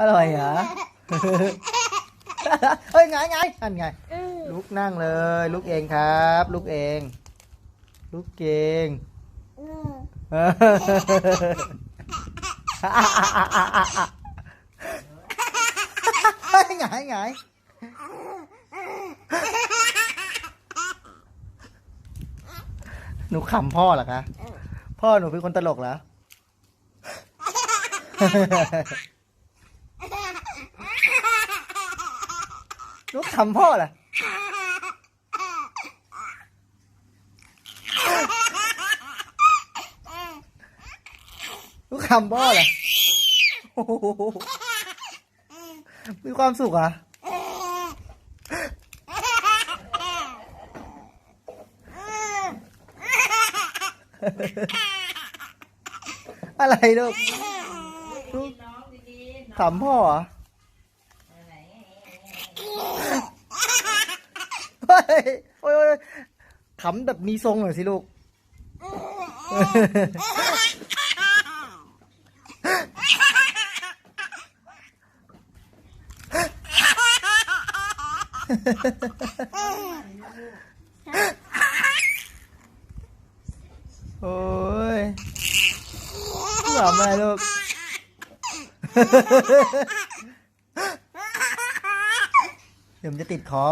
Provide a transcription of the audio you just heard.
อร่อยเหรอ เฮ้ยไงไงอันไง ลุกนั่งเลย ลุกเองครับ ลุกเอง ลุกเองเออเฮ้ยไงไงหนูขำพ่อเหรอคะ พ่อหนูเป็นคนตลกเหรอ หนู ขำพ่อเหรอลูกคำพ่อเหรอโอ้โหมีความสุขอะอะไรลูกลูกขำพ่อเหรอเฮ้ ยโอ้ยขำแบบมีทรงหน่อยสิลูก โอ้ยหลับอะไรลูก เดี๋ยวมันจะติดคอ